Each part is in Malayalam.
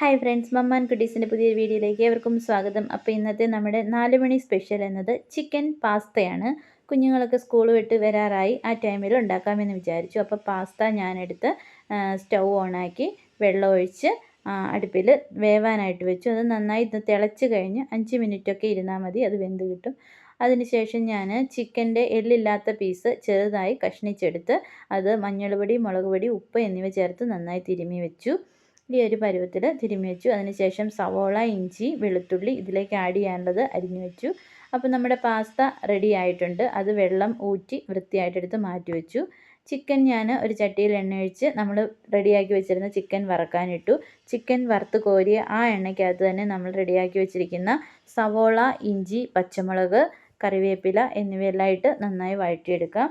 ഹായ് ഫ്രണ്ട്സ് മമ്മാൻ കുട്ടീസിന്റെ പുതിയ വീഡിയോയിലേക്ക് ഏവർക്കും സ്വാഗതം. അപ്പോൾ ഇന്നത്തെ നമ്മുടെ നാല് മണി സ്പെഷ്യൽ എന്നത് ചിക്കൻ പാസ്തയാണ്. കുഞ്ഞുങ്ങളൊക്കെ സ്കൂൾ വിട്ട് വരാറായി. ആ ടൈമിൽ ഉണ്ടാക്കാമെന്ന് വിചാരിച്ചു. അപ്പോൾ പാസ്ത ഞാനെടുത്ത് സ്റ്റൗ ഓണാക്കി വെള്ളം ഒഴിച്ച് അടുപ്പിൽ വേവാനായിട്ട് വെച്ചു. അത് നന്നായി തിളച്ച് കഴിഞ്ഞ് അഞ്ച് മിനിറ്റൊക്കെ ഇരുന്നാൽ മതി. അത് വെന്ത് കിട്ടും. അതിനുശേഷം ഞാൻ ചിക്കന്റെ എല്ലില്ലാത്ത പീസ് ചെറുതായി കഷ്ണിച്ചെടുത്ത് അത് മഞ്ഞൾ പൊടി മുളക് പൊടി ഉപ്പ് എന്നിവ ചേർത്ത് നന്നായി തിരുമ്മി വെച്ചു. ഈ ഒരു പരുവത്തിൽ തിരുമ്മി വെച്ചു. അതിനുശേഷം സവോള ഇഞ്ചി വെളുത്തുള്ളി ഇതിലേക്ക് ആഡ് ചെയ്യാനുള്ളത് അരിഞ്ഞു വെച്ചു. അപ്പോൾ നമ്മുടെ പാസ്ത റെഡി ആയിട്ടുണ്ട്. അത് വെള്ളം ഊറ്റി വൃത്തിയായിട്ടെടുത്ത് മാറ്റി വെച്ചു. ചിക്കൻ ഞാൻ ഒരു ചട്ടിയിൽ എണ്ണ ഒഴിച്ച് നമ്മൾ റെഡിയാക്കി വെച്ചിരുന്ന ചിക്കൻ വറക്കാനിട്ടു. ചിക്കൻ വറുത്ത് കോരിയ ആ എണ്ണയ്ക്കകത്ത് തന്നെ നമ്മൾ റെഡിയാക്കി വെച്ചിരിക്കുന്ന സവോള ഇഞ്ചി പച്ചമുളക് കറിവേപ്പില എന്നിവയെല്ലാം ഇട്ട് നന്നായി വഴറ്റിയെടുക്കാം.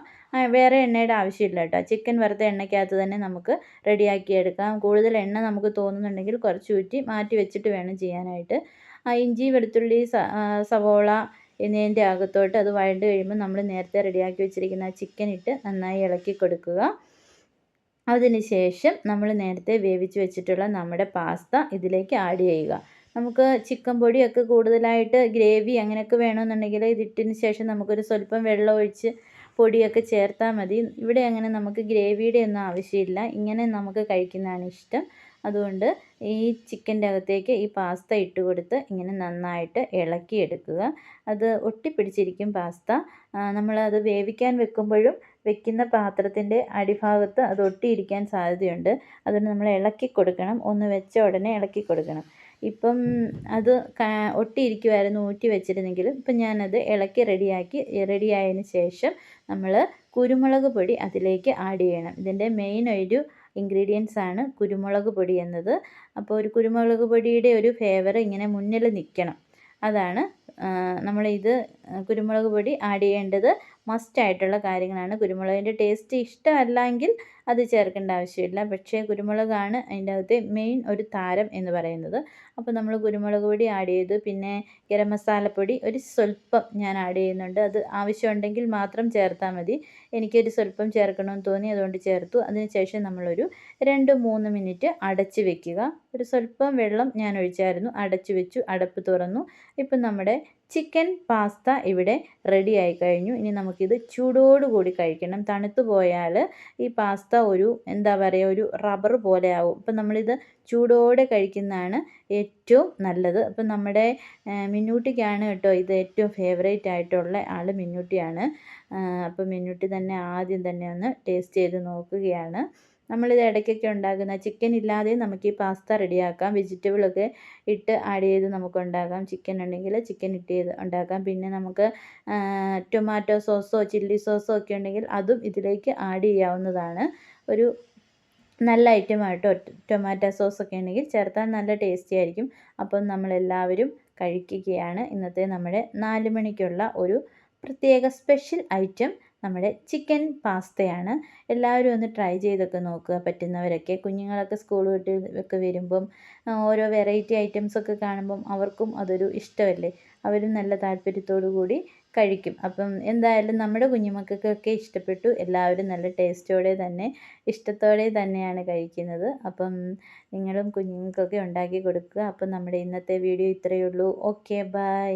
വേറെ എണ്ണയുടെ ആവശ്യമില്ല കേട്ടോ. ചിക്കൻ വറുത്ത എണ്ണയ്ക്കകത്ത് തന്നെ നമുക്ക് റെഡിയാക്കിയെടുക്കാം. കൂടുതൽ എണ്ണ നമുക്ക് തോന്നുന്നുണ്ടെങ്കിൽ കുറച്ച് ഊറ്റി മാറ്റി വെച്ചിട്ട് വേണം ചെയ്യാനായിട്ട്. ഇഞ്ചി വെളുത്തുള്ളി സവോള എന്നിവന്റെ അകത്തോട്ട് അത് വഴണ്ട് കഴിയുമ്പോൾ നമ്മൾ നേരത്തെ റെഡിയാക്കി വെച്ചിരിക്കുന്ന ചിക്കൻ ഇട്ട് നന്നായി ഇളക്കി കൊടുക്കുക. അതിനുശേഷം നമ്മൾ നേരത്തെ വേവിച്ച് വെച്ചിട്ടുള്ള നമ്മുടെ പാസ്ത ഇതിലേക്ക് ആഡ് ചെയ്യുക. നമുക്ക് ചിക്കൻ പൊടിയൊക്കെ കൂടുതലായിട്ട് ഗ്രേവി അങ്ങനെയൊക്കെ വേണമെന്നുണ്ടെങ്കിൽ ഇതിട്ടിന് ശേഷം നമുക്കൊരു സ്വല്പം വെള്ളം ഒഴിച്ച് പൊടിയൊക്കെ ചേർത്താൽ മതി. ഇവിടെ അങ്ങനെ നമുക്ക് ഗ്രേവിയുടെ ഒന്നും ആവശ്യമില്ല. ഇങ്ങനെ നമുക്ക് കഴിക്കുന്നതാണ് ഇഷ്ടം. അതുകൊണ്ട് ഈ ചിക്കന്റെ അകത്തേക്ക് ഈ പാസ്ത ഇട്ട് കൊടുത്ത് ഇങ്ങനെ നന്നായിട്ട് ഇളക്കിയെടുക്കുക. അത് ഒട്ടിപ്പിടിച്ചിരിക്കും പാസ്ത. നമ്മളത് വേവിക്കാൻ വെക്കുമ്പോഴും വെക്കുന്ന പാത്രത്തിന്റെ അടിഭാഗത്ത് അത് ഒട്ടിയിരിക്കാൻ സാധ്യതയുണ്ട്. അതുകൊണ്ട് നമ്മൾ ഇളക്കി കൊടുക്കണം. ഒന്ന് വെച്ച ഉടനെ ഇളക്കി കൊടുക്കണം. ഇപ്പം അത് ഒട്ടിയിരിക്കുമായിരുന്നു ഊറ്റി വെച്ചിരുന്നെങ്കിൽ ഇപ്പം ഞാനത് ഇളക്കി റെഡിയാക്കി റെഡിയായതിന് ശേഷം നമ്മൾ കുരുമുളക് പൊടി അതിലേക്ക് ആഡ് ചെയ്യണം. ഇതിന്റെ മെയിൻ ഒരു ഇൻഗ്രീഡിയൻസ് ആണ് കുരുമുളക് പൊടി എന്നത്. അപ്പോൾ ഒരു കുരുമുളക് പൊടിയുടെ ഒരു ഫ്ലേവർ ഇങ്ങനെ മുന്നിൽ നിൽക്കണം. അതാണ് നമ്മളിത് കുരുമുളക് പൊടി ആഡ് ചെയ്യേണ്ടത് മസ്റ്റ് ആയിട്ടുള്ള കാര്യങ്ങളാണ്. കുരുമുളകിന്റെ ടേസ്റ്റ് ഇഷ്ടമല്ലെങ്കിൽ അത് ചേർക്കേണ്ട ആവശ്യമില്ല. പക്ഷേ കുരുമുളകാണ് അതിന്റെ അകത്തെ മെയിൻ ഒരു താരം എന്ന് പറയുന്നത്. അപ്പോൾ നമ്മൾ കുരുമുളക് പൊടി ആഡ് ചെയ്തു. പിന്നെ ഗരം മസാലപ്പൊടി ഒരു സ്വല്പം ഞാൻ ആഡ് ചെയ്യുന്നുണ്ട്. അത് ആവശ്യമുണ്ടെങ്കിൽ മാത്രം ചേർത്താൽ മതി. എനിക്കൊരു സ്വല്പം ചേർക്കണമെന്ന് തോന്നി അതുകൊണ്ട് ചേർത്തു. അതിനുശേഷം നമ്മളൊരു രണ്ട് മൂന്ന് മിനിറ്റ് അടച്ച് വെക്കുക. ഒരു സ്വല്പം വെള്ളം ഞാൻ ഒഴിച്ചായിരുന്നു. അടച്ചു വെച്ചു. അടപ്പ് തുറന്നു. ഇപ്പം നമ്മുടെ ചിക്കൻ പാസ്ത ഇവിടെ റെഡി ആയി കഴിഞ്ഞു. ഇനി നമുക്കിത് ചൂടോടുകൂടി കഴിക്കണം. തണുത്തു പോയാൽ ഈ പാസ്ത ഒരു എന്താ പറയുക ഒരു റബ്ബർ പോലെ ആവും. അപ്പം നമ്മളിത് ചൂടോടെ കഴിക്കുന്നതാണ് ഏറ്റവും നല്ലത്. അപ്പം നമ്മുടെ മിന്നൂട്ടിക്കാണ് കേട്ടോ ഇത് ഏറ്റവും ഫേവറേറ്റ് ആയിട്ടുള്ള ആൾ മിന്നൂട്ടിയാണ്. അപ്പം മിന്നൂട്ടി തന്നെ ആദ്യം തന്നെ ഒന്ന് ടേസ്റ്റ് ചെയ്ത് നോക്കുകയാണ്. നമ്മളിത് ഇടയ്ക്കൊക്കെ ഉണ്ടാക്കുന്ന ചിക്കൻ ഇല്ലാതെ നമുക്ക് ഈ പാസ്ത റെഡിയാക്കാം വെജിറ്റബിളൊക്കെ ഇട്ട് ആഡ് ചെയ്ത് നമുക്ക് ഉണ്ടാക്കാം. ചിക്കൻ ഉണ്ടെങ്കിൽ ചിക്കൻ ഇട്ട് ചെയ്ത് ഉണ്ടാക്കാം. പിന്നെ നമുക്ക് ടൊമാറ്റോ സോസോ ചില്ലി സോസോ ഒക്കെ ഉണ്ടെങ്കിൽ അതും ഇതിലേക്ക് ആഡ് ചെയ്യാവുന്നതാണ്. ഒരു നല്ല ഐറ്റമായിട്ടോ ടൊമാറ്റോ സോസൊക്കെ ഉണ്ടെങ്കിൽ ചേർത്താൽ നല്ല ടേസ്റ്റി ആയിരിക്കും. അപ്പം നമ്മളെല്ലാവരും കഴിക്കുകയാണ്. ഇന്നത്തെ നമ്മുടെ നാല് മണിക്കുള്ള ഒരു പ്രത്യേക സ്പെഷ്യൽ ഐറ്റം നമ്മുടെ ചിക്കൻ പാസ്തയാണ്. എല്ലാവരും ഒന്ന് ട്രൈ ചെയ്തൊക്കെ നോക്കുക. പറ്റുന്നവരൊക്കെ കുഞ്ഞുങ്ങളൊക്കെ സ്കൂൾ വിട്ട് ഒക്കെ വരുമ്പം ഓരോ വെറൈറ്റി ഐറ്റംസൊക്കെ കാണുമ്പം അവർക്കും അതൊരു ഇഷ്ടമല്ലേ? അവരും നല്ല താല്പര്യത്തോടു കൂടി കഴിക്കും. അപ്പം എന്തായാലും നമ്മുടെ കുഞ്ഞുമക്കൾക്കൊക്കെ ഇഷ്ടപ്പെട്ടു. എല്ലാവരും നല്ല ടേസ്റ്റോടെ തന്നെ ഇഷ്ടത്തോടെ തന്നെയാണ് കഴിക്കുന്നത്. അപ്പം നിങ്ങളും കുഞ്ഞുങ്ങൾക്കൊക്കെ ഉണ്ടാക്കി കൊടുക്കുക. അപ്പം നമ്മുടെ ഇന്നത്തെ വീഡിയോ ഇത്രയേ ഉള്ളൂ. Okay bye.